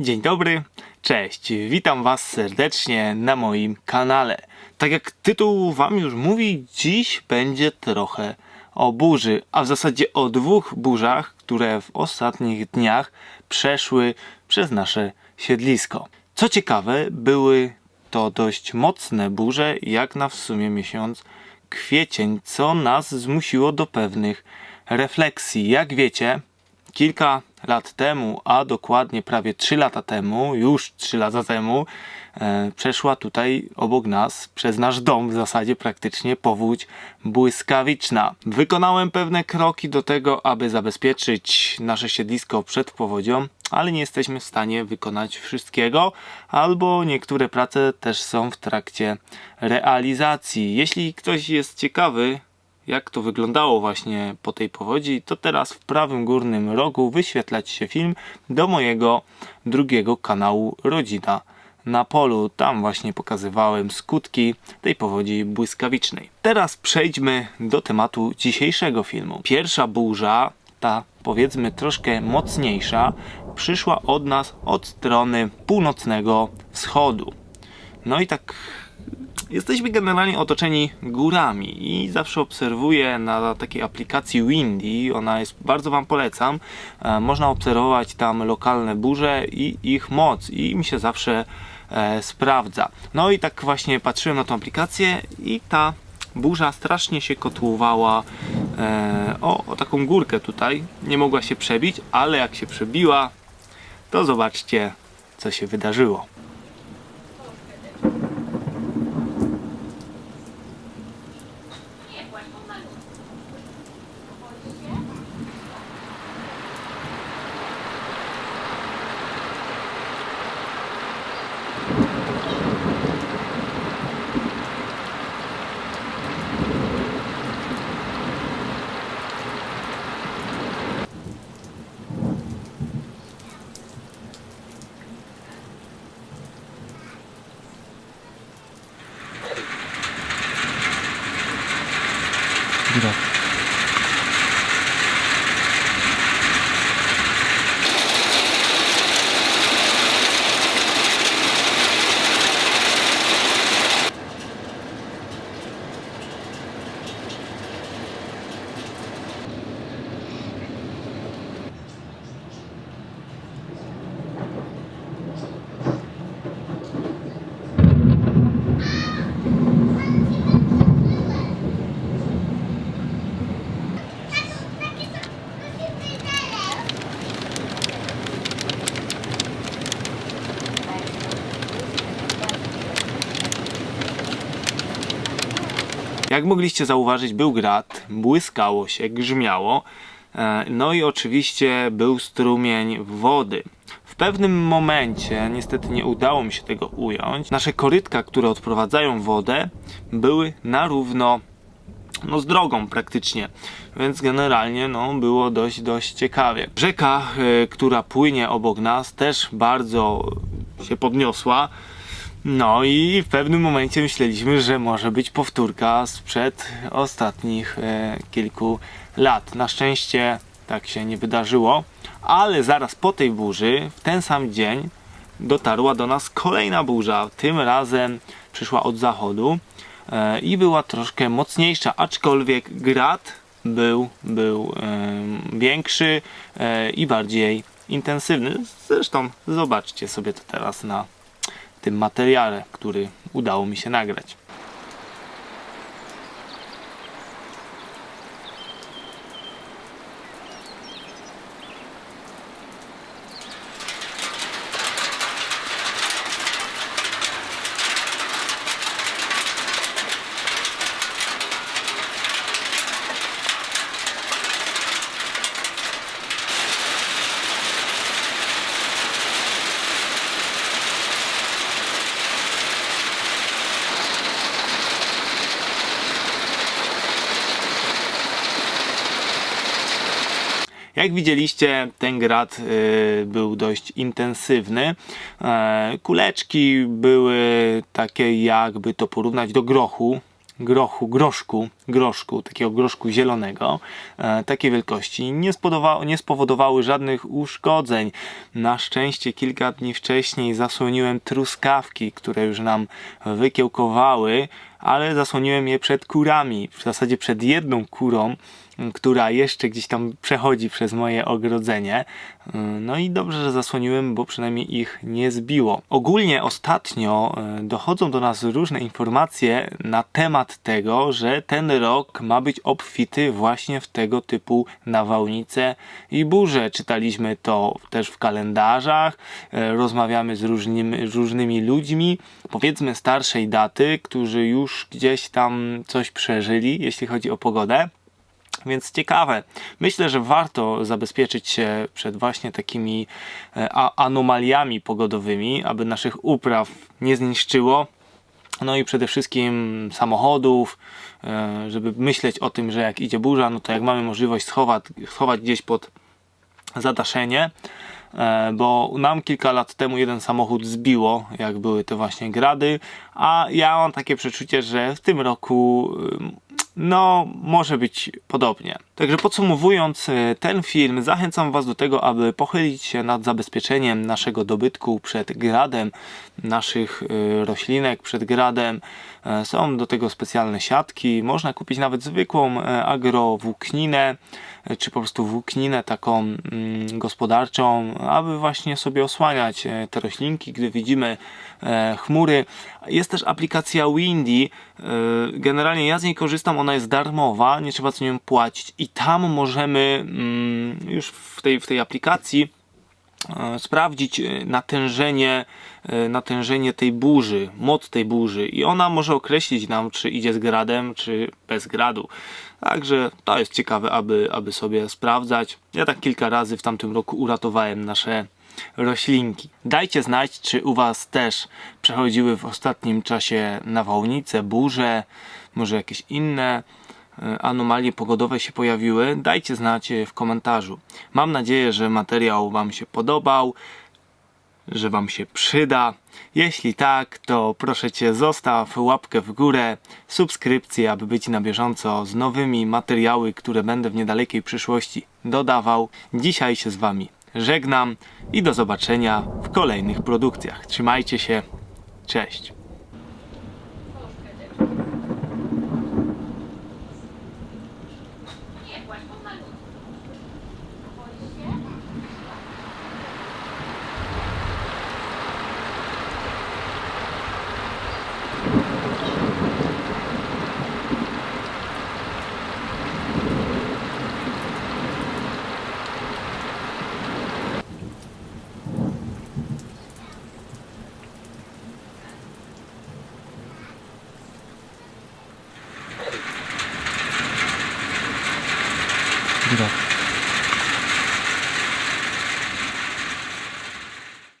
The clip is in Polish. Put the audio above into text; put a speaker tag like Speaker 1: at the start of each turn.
Speaker 1: Dzień dobry, cześć, witam Was serdecznie na moim kanale. Tak jak tytuł Wam już mówi, dziś będzie trochę o burzy, a w zasadzie o dwóch burzach, które w ostatnich dniach przeszły przez nasze siedlisko. Co ciekawe, były to dość mocne burze, jak na w sumie miesiąc kwiecień, co nas zmusiło do pewnych refleksji. Jak wiecie, kilka lat temu, a dokładnie prawie 3 lata temu, już 3 lata temu, e, przeszła tutaj obok nas, przez nasz dom w zasadzie praktycznie powódź błyskawiczna. Wykonałem pewne kroki do tego, aby zabezpieczyć nasze siedlisko przed powodzią, ale nie jesteśmy w stanie wykonać wszystkiego, albo niektóre prace też są w trakcie realizacji. Jeśli ktoś jest ciekawy, jak to wyglądało właśnie po tej powodzi, to teraz w prawym górnym rogu wyświetlać się film do mojego drugiego kanału Rodzina na polu. Tam właśnie pokazywałem skutki tej powodzi błyskawicznej. Teraz przejdźmy do tematu dzisiejszego filmu. Pierwsza burza, ta powiedzmy troszkę mocniejsza, przyszła od nas od strony północnego wschodu. No i tak Jesteśmy generalnie otoczeni górami i zawsze obserwuję na takiej aplikacji Windy, ona jest, bardzo Wam polecam, e, można obserwować tam lokalne burze i ich moc i mi się zawsze e, sprawdza. No i tak właśnie patrzyłem na tą aplikację i ta burza strasznie się kotłowała e, o, o taką górkę tutaj, nie mogła się przebić, ale jak się przebiła, to zobaczcie co się wydarzyło. 부드럽고 Jak mogliście zauważyć, był grad, błyskało się, grzmiało, e, no i oczywiście był strumień wody. W pewnym momencie, niestety nie udało mi się tego ująć, nasze korytka, które odprowadzają wodę, były na równo no z drogą praktycznie, więc generalnie no, było dość, dość ciekawie. Rzeka, y, która płynie obok nas też bardzo się podniosła, no i w pewnym momencie myśleliśmy, że może być powtórka sprzed ostatnich e, kilku lat. Na szczęście tak się nie wydarzyło, ale zaraz po tej burzy, w ten sam dzień, dotarła do nas kolejna burza. Tym razem przyszła od zachodu e, i była troszkę mocniejsza, aczkolwiek grad był, był e, większy e, i bardziej intensywny. Zresztą zobaczcie sobie to teraz na tym materiale, który udało mi się nagrać. Jak widzieliście, ten grad y, był dość intensywny. E, kuleczki były takie, jakby to porównać do grochu. grochu, groszku, groszku, takiego groszku zielonego, e, takiej wielkości, nie, nie spowodowały żadnych uszkodzeń. Na szczęście kilka dni wcześniej zasłoniłem truskawki, które już nam wykiełkowały, ale zasłoniłem je przed kurami, w zasadzie przed jedną kurą, która jeszcze gdzieś tam przechodzi przez moje ogrodzenie. Y, No i dobrze, że zasłoniłem, bo przynajmniej ich nie zbiło. Ogólnie ostatnio y, dochodzą do nas różne informacje na temat tego, że ten rok ma być obfity właśnie w tego typu nawałnice i burze. Czytaliśmy to też w kalendarzach, y, rozmawiamy z różnymi, różnymi ludźmi, powiedzmy starszej daty, którzy już gdzieś tam coś przeżyli, jeśli chodzi o pogodę. Więc ciekawe. Myślę, że warto zabezpieczyć się przed właśnie takimi e, anomaliami pogodowymi, aby naszych upraw nie zniszczyło. No i przede wszystkim samochodów, e, żeby myśleć o tym, że jak idzie burza, no to jak mamy możliwość schować, schować gdzieś pod zadaszenie, e, bo nam kilka lat temu jeden samochód zbiło, jak były te właśnie grady, a ja mam takie przeczucie, że w tym roku no może być podobnie. Także podsumowując e, ten film, zachęcam Was do tego, aby pochylić się nad zabezpieczeniem naszego dobytku przed gradem, naszych e, roślinek przed gradem. E, Są do tego specjalne siatki, można kupić nawet zwykłą agrowłókninę, czy po prostu włókninę taką mm, gospodarczą, aby właśnie sobie osłaniać te roślinki, gdy widzimy chmury. Jest też aplikacja Windy. Generalnie ja z niej korzystam, ona jest darmowa, nie trzeba za nią płacić i tam możemy mm, już w tej, w tej aplikacji e, sprawdzić e, natężenie, e, natężenie tej burzy, moc tej burzy i ona może określić nam, czy idzie z gradem, czy bez gradu. Także to jest ciekawe, aby, aby sobie sprawdzać. Ja tak kilka razy w tamtym roku uratowałem nasze roślinki. Dajcie znać, czy u Was też przechodziły w ostatnim czasie nawałnice, burze, może jakieś inne e, anomalie pogodowe się pojawiły. Dajcie znać e, w komentarzu. Mam nadzieję, że materiał Wam się podobał, że Wam się przyda. Jeśli tak, to proszę Cię zostaw łapkę w górę, subskrypcję, aby być na bieżąco z nowymi materiały, które będę w niedalekiej przyszłości dodawał. Dzisiaj się z Wami żegnam i do zobaczenia w kolejnych produkcjach. Trzymajcie się. Cześć.